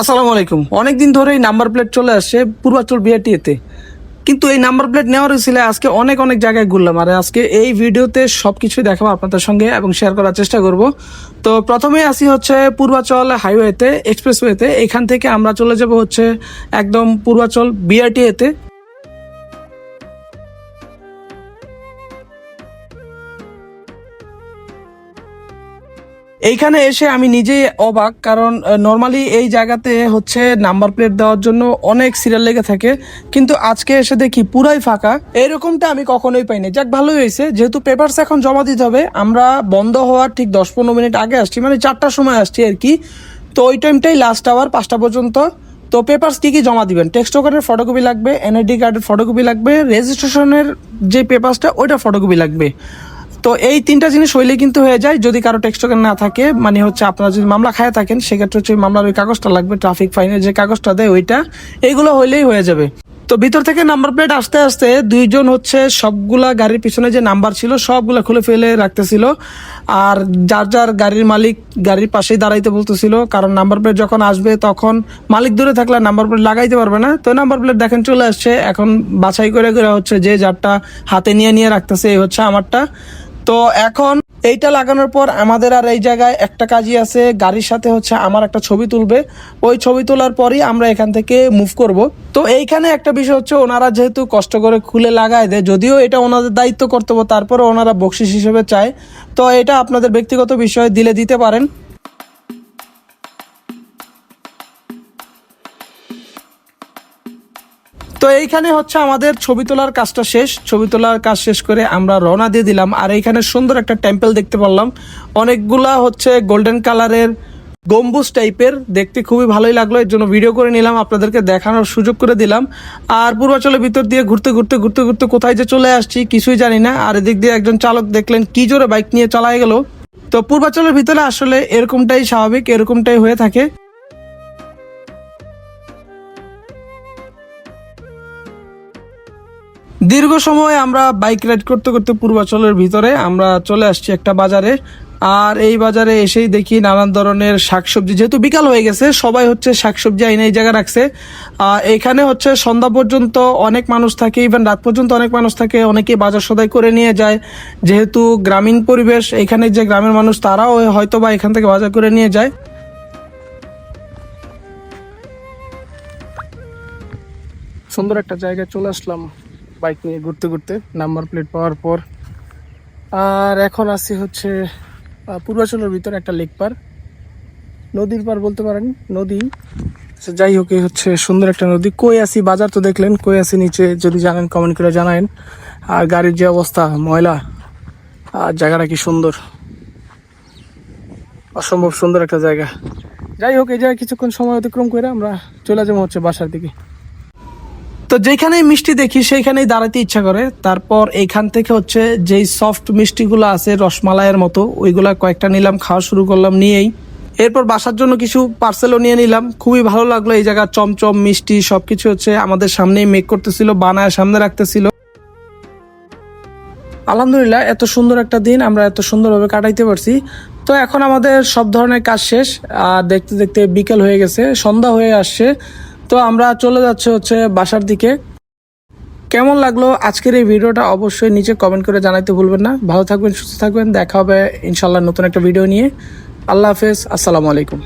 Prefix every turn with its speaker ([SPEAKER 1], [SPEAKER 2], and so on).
[SPEAKER 1] আসসালামু আলাইকুম। অনেকদিন ধরে এই নাম্বার প্লেট চলে আসছে পূর্বাচল বিআরটিএতে কিন্তু এই নাম্বার প্লেট নেওয়ার ছিল আজকে অনেক অনেক জায়গায় ঘুরলাম। আর আজকে এই ভিডিওতে সব কিছুই দেখাবো আপনাদের সঙ্গে এবং শেয়ার করার চেষ্টা করব। তো প্রথমে আসি হচ্ছে পূর্বাচল হাইওয়েতে এক্সপ্রেসওয়েতে এখান থেকে আমরা চলে যাব হচ্ছে একদম পূর্বাচল বিআরটিএতে এইখানে এসে আমি নিজেই অবাক, কারণ নর্মালি এই জায়গাতে হচ্ছে নাম্বার প্লেট দেওয়ার জন্য অনেক সিরিয়াল লেগে থাকে, কিন্তু আজকে এসে দেখি পুরাই ফাঁকা। এরকমটা আমি কখনোই পাইনি। যাক, ভালোই হয়েছে। যেহেতু পেপারস এখন জমা দিতে হবে, আমরা বন্ধ হওয়ার ঠিক দশ পনেরো মিনিট আগে আসছি মানে চারটার সময় আসছি আর কি। তো ওই টাইমটাই লাস্ট আওয়ার পাঁচটা পর্যন্ত। তো পেপারস কি কি জমা দিবেন? টেক্সট টোকেনের ফটোকপি লাগবে এনআইডি কার্ডের ফটোকপি লাগবে রেজিস্ট্রেশনের যে পেপারসটা ওইটা ফটোকপি লাগবে। তো এই তিনটা জিনিস হইলে কিন্তু হয়ে যায়। যদি কারও টেক্সট টোকেন না থাকে মানে হচ্ছে আপনারা যদি মামলা খায় থাকেন, সেক্ষেত্রে হচ্ছে মামলার ওই কাগজটা লাগবে ট্রাফিক ফাইনের যে কাগজটা দেয় ওইটা, এইগুলো হইলেই হয়ে যাবে। তো ভিতর থেকে নাম্বার প্লেট আসতে আসতে দুইজন হচ্ছে সবগুলা গাড়ির পিছনে যে নাম্বার ছিল, সবগুলা খুলে ফেলে রাখতেছিল। আর যার যার গাড়ির মালিক গাড়ির পাশেই দাঁড়াইতে বলতেছিল, কারণ নাম্বার প্লেট যখন আসবে তখন মালিক দূরে থাকলে নাম্বার প্লেট লাগাইতে পারবে না। তো নাম্বার প্লেট দেখেন চলে আসছে, এখন বাছাই করে করে হচ্ছে যে যারটা হাতে নিয়ে নিয়ে রাখতেছে, এই হচ্ছে আমারটা। তো এখন এইটা লাগানোর পর আমাদের আর এই জায়গায় একটা কাজই আছে। গাড়ির সাথে হচ্ছে আমার একটা ছবি তুলবে। ওই ছবি তোলার পরই আমরা এখান থেকে মুভ করব। তো এইখানে একটা বিষয় হচ্ছে, ওনারা যেহেতু কষ্ট করে খুলে লাগায় দেয়, যদিও এটা ওনাদের দায়িত্ব কর্তব্য তারপরে ওনারা বকশিস হিসেবে চায়। তো এটা আপনাদের ব্যক্তিগত বিষয়, দিলে দিতে পারেন। তো এইখানে হচ্ছে আমাদের ছবি তোলার কাজটা শেষ। ছবি তোলার কাজ শেষ করে আমরা রওনা দিয়ে দিলাম। আর এইখানে সুন্দর একটা টেম্পল দেখতে পারলাম। অনেকগুলা হচ্ছে গোল্ডেন কালারের গম্বুজ টাইপের দেখতে খুবই ভালোই লাগল। এর জন্য ভিডিও করে নিলাম। আপনাদেরকে দেখানোর সুযোগ করে দিলাম। আর পূর্বাচলের ভিতর দিয়ে ঘুরতে ঘুরতে ঘুরতে ঘুরতে কোথায় যে চলে আসছি কিছুই জানি না। আর এদিক দিয়ে একজন চালক দেখলেন, কি জোরে বাইক নিয়ে চালায় গেল। তো পূর্বাচলের ভিতরে আসলে এরকমটাই স্বাভাবিক, এরকমটাই হয়ে থাকে। দীর্ঘ সময় আমরা বাইক রাইড করতে করতে পূর্বাচলের ভিতরে আমরা চলে আসছি একটা বাজারে। আর এই বাজারে এসেই দেখি নানান ধরনের শাকসবজি। যেহেতু বিকাল হয়ে গেছে, সবাই হচ্ছে শাকসবজি আইনে এই জায়গায় রাখছে। এখানে হচ্ছে সন্ধ্যা পর্যন্ত অনেক মানুষ থাকে ইভেন রাত পর্যন্ত অনেক মানুষ থাকে অনেকে বাজার সদাই করে নিয়ে যায়। যেহেতু গ্রামীণ পরিবেশ, এখানে যে গ্রামের মানুষ তারাও হয়তো বা এখান থেকে বাজার করে নিয়ে যায়। সুন্দর একটা জায়গায় চলে আসলাম। বাইক নিয়ে ঘুরতে ঘুরতে নাম্বার প্লেট পাওয়ার পর আর এখন আছি হচ্ছে পূর্বাচলের ভিতরে একটা লেক পার। নদীর পার বলতে পারেন নদী। আচ্ছা, যাই হোক এই হচ্ছে সুন্দর একটা নদী। কই আছি? বাজার তো দেখলেন কই আছি নিচে? যদি জানেন কমেন্ট করে জানায়েন। আর গাড়ির যে অবস্থা ময়লা আর জায়গাটা কি সুন্দর। অসম্ভব সুন্দর একটা জায়গা। যাই হোক এই জায়গায় কিছুক্ষণ সময় অতিক্রম করে আমরা চলে যাব হচ্ছে বাসার দিকে। তো যেখানেই মিষ্টি দেখি, সেইখানেই দাঁড়াতে ইচ্ছা করে। তারপর এইখান থেকে হচ্ছে যেই সফট মিষ্টিগুলো আছে, রসমালাইয়ের মতো, ওইগুলা কয়েকটা নিলাম, খাওয়া শুরু করলাম, নিয়েই। এরপর বাসার জন্য কিছু পার্সেলও নিয়ে নিলাম। খুবই ভালো লাগল এই জায়গা, চমচম মিষ্টি সবকিছু হচ্ছে আমাদের সামনেই মেক করতেছিল, বানায় সামনে রাখতেছিল। আলহামদুলিল্লাহ, এত সুন্দর একটা দিন, আমরা এত সুন্দরভাবে কাটাইতে পারছি। তো এখন আমাদের সব ধরনের কাজ শেষ। আর দেখতে দেখতে বিকেল হয়ে গেছে, সন্ধ্যা হয়ে আসছে। তো আমরা চলে যাচ্ছে হচ্ছে বাসার দিকে। কেমন লাগল আজকের এই ভিডিওটা অবশ্যই নিচে কমেন্ট করে জানাইতে ভুলবেন না। ভালো থাকবেন, সুস্থ থাকবেন। দেখা হবে ইনশাল্লাহ নতুন একটা ভিডিও নিয়ে। আল্লাহ হাফেজ, আসসালামু আলাইকুম।